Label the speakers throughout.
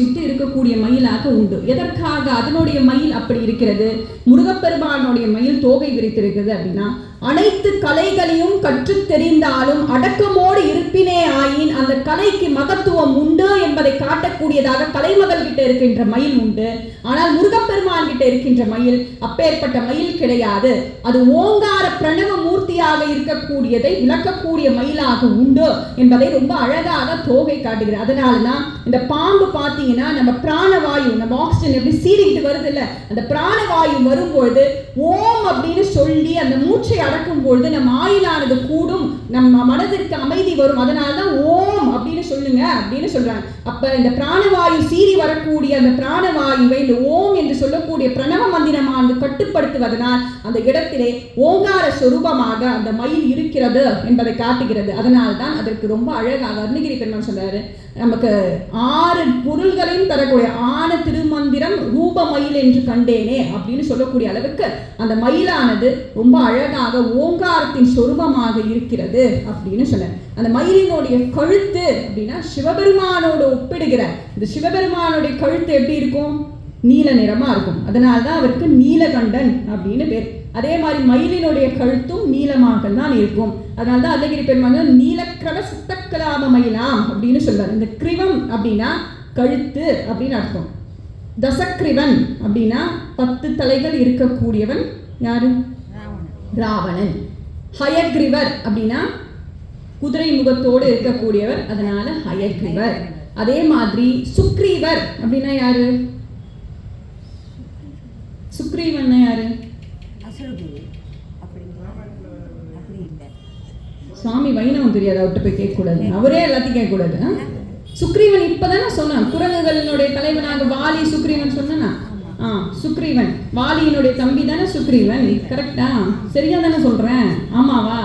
Speaker 1: வச்சுட்டு இருக்கக்கூடிய மயிலாக உண்டு. எதற்காக அதனுடைய மயில் அப்படி இருக்கிறது? முருகப்பெருமானுடைய மயில் தோகை விரித்திருக்கிறது அப்படின்னா அனைத்து கலைகளையும் கற்று தெரிந்தாலும் அடக்கமோடு இருப்பினே ஆயின் அந்த கலைக்கு மகத்துவம் உண்டு என்பதை காட்ட வேண்டியதாக கலைமகள் கிட்ட இருக்கின்ற மயில் உண்டு. ஆனால் முருகப்பெருமான் கிட்ட இருக்கின்ற மயில் அப்பேற்பட்ட மயில் கிடையாது. அது ஓங்கார பிரணவ மூர்த்தியாக இருக்கக்கூடியதை விளக்கக்கூடிய மயிலாக உண்டு என்பதை ரொம்ப அழகாக தோகை காட்டுகிறது. அதனால தான் இந்த பாம்பு பார்த்தீங்கன்னா நம்ம பிராணவாயு நம்ம ஆக்சிஜன் எப்படி சீறிக்கிட்டு வருது இல்ல அந்த பிராணவாயு வரும்பொழுது ஓம் அப்படின்னு சொல்லி அந்த மூச்சை அடக்கும் பொழுது நம்ம ஆயுளானது கூடும் நம்ம மனதிற்கு அமைதி வரும். அதனால தான் ஓம் அப்படின்னு சொல்லுங்க அப்படின்னு சொல்றாங்க. அப்ப இந்த பிராணவாயு சீறி வரக்கூடிய அந்த பிராணவாயுவை இந்த ஓம் என்று சொல்லக்கூடிய பிரணவ மந்திரமானது கட்டுப்படுத்துவதனால் அந்த இடத்திலே ஓங்கார சொரூபமாக அந்த மயில் இருக்கிறது என்பதை காட்டுகிறது. அதனால்தான் அதற்கு ரொம்ப அழகாக அருணகிரி பெருமான் சொல்றாரு. நமக்கு ஆறு பொருள்களையும் தரக்கூடிய ஆன திருமந்திரம் ரூப மயில் என்று கண்டேனே அப்படின்னு சொல்லக்கூடிய அளவுக்கு அந்த மயிலானது ரொம்ப அழகாக ஓங்காரத்தின் சொரூபமாக இருக்கிறது அப்படின்னு சொன்னார் அந்த மயிலினுடைய கழுத்து அப்படின்னா சிவபெருமானோடு ஒப்பிடுகிற இந்த சிவபெருமானுடைய கழுத்து எப்படி இருக்கும்? நீல நிறமா இருக்கும். அதனால்தான் அவருக்கு நீலகண்டன் அப்படின்னு பேர். அதே மாதிரி மயிலினுடைய கழுத்தும் நீலமாக தான் இருக்கும். அதனால தான் அழகிரி பெருமாள் நீலக்கிரவ சித்தக்கலாம மயிலாம் அப்படின்னு சொல்றாரு இந்த கிரிவம் அப்படின்னா கழுத்து அப்படின்னு அர்த்தம். தசக்ரிவன் அப்படின்னா பத்து தலைகள் இருக்கக்கூடியவன் யாரு? ராவணன். ஹயக்ரிவர் அப்படின்னா குதிரை முகத்தோடு இருக்கக்கூடியவர் அதனால ஹயக்ரிவர். அதே மாதிரி சுக்ரீவர் அப்படின்னா யாரு? சுக்ரீவன்னா யாரு
Speaker 2: அசுரகுரு அப்படி அப்படி இல்லை
Speaker 1: சுவாமி வைணவம் தெரியாது அவர்கிட்ட போய் கேட்கக்கூடாது. அவரே எல்லாத்தையும் கேட்கக்கூடாது? சுக்ரீவன் இப்பதானே சொன்னான். குரங்குகளினுடைய தலைவனாக வாலி சுக்ரீவன் சொன்னா ஆ சுக்ரீவன். வாலியினுடைய தம்பி தானே சுக்ரீவன்? கரெக்டா? சரியா தானே சொல்றேன். ஆமாவா?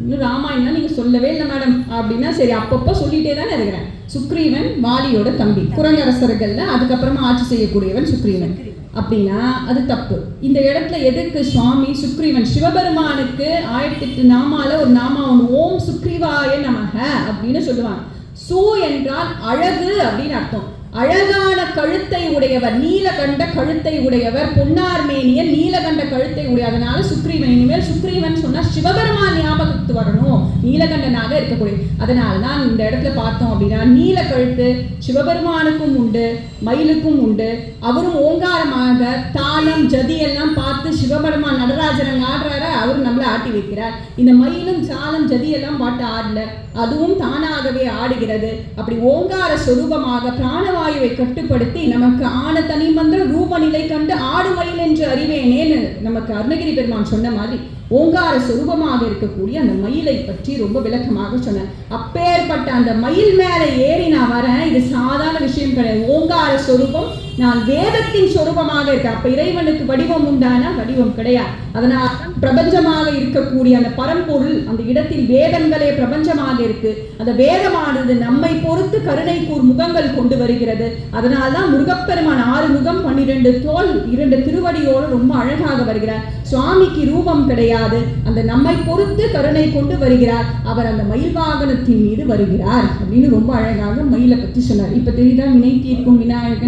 Speaker 1: இன்னும் ராமாயணம் நீங்க சொல்லவே இல்லை மேடம். அப்படின்னா சரி அப்பப்போ சொல்லிட்டே தானே இருக்கிறேன். சுக்ரீவன் வாலியோட தம்பி. குரங்கரசர்கள்ல அதுக்கப்புறமா ஆட்சி செய்யக்கூடியவன் சுக்ரீவன். அப்படின்னா அது தப்பு. இந்த இடத்துல எதுக்கு சுவாமி சுக்ரீவன் சிவபெருமானுக்கு ஆயிரத்தி எட்டு நாமால ஒரு நாமா ஒன்று ஓம் சுக்ரீவாய நமக அப்படின்னு சொல்லுவாங்க. சூ என்றால் அழகு அப்படின்னு அர்த்தம். அழகான கழுத்தை உடையவர் நீலகண்ட கழுத்தை உடையவர் பொன்னார் மேனியன் நீலகண்ட கழுத்தை உடைய அதனால சுக்ரீவன் இனிமேல் சுக்ரீவன் சொன்னா சிவபெருமான் ஞாபகத்து வரணும். நீலகண்டனாக இருக்கக்கூடிய அதனால தான் இந்த இடத்துல பார்த்தோம் அப்படின்னா நீல கழுத்து சிவபெருமானுக்கும் உண்டு மயிலுக்கும் உண்டு. அவரும் ஓங்காரமாக தாளம் ஜதி எல்லாம் பார்த்து சிவபெருமான் நடராஜரன் ஆடுறாரு? அவர் நம்மளை ஆட்டி வைக்கிறார். இந்த மயிலும் சாலம் ஜதியெல்லாம் பாட்டு ஆடல. அதுவும் தானாகவே ஆடுகிறது. அப்படி ஓங்கார சொரூபமாக பிராணவாயுவை கட்டுப்படுத்தி நமக்கு ஆன தனி மந்திர ரூப நிலை கண்டு ஆடு மயில் என்று அறிவேனேன்னு நமக்கு அருணகிரி பெருமான் சொன்ன மாதிரி ஓங்கார சொரூபமாக இருக்கக்கூடிய அந்த மயிலை பற்றி ரொம்ப விளக்கமாக சொன்னேன் அப்பேற்பட்ட அந்த மயில் மேலே ஏறி நான் வரேன் இது சாதாரண விஷயம் கிடையாது. ஓங்கார சொரூபம் நான் வேதத்தின் சொரூபமாக இருக்கேன் அப்ப இறைவனுக்கு வடிவம் உண்டானா வடிவம் கிடையாது. அதனால் பிரபஞ்சமாக இருக்கக்கூடிய அந்த பரம்பொருள் அந்த இடத்தில் வேதங்களே பிரபஞ்சமாக இருக்கு. அந்த வேதமானது நம்மை பொறுத்து கருணை கூர் முகங்கள் கொண்டு வருகிறது. அதனால தான் முருகப்பெருமான் ஆறு முகம் பன்னிரெண்டு தோல் இரண்டு திருவடியோடு ரொம்ப அழகாக வருகிறார். சுவாமிக்கு ரூபம் கிடையாது. அந்த நம்மை பொறுத்து கருணை கொண்டு வருகிறார். அவர் அந்த மயில் வாகனத்தின் மீது வருகிறார் அப்படின்னு ரொம்ப அழகாக மயிலை பற்றி சொன்னார். இப்ப தெரியுதா? வினை தீர்க்கும் விநாயகன்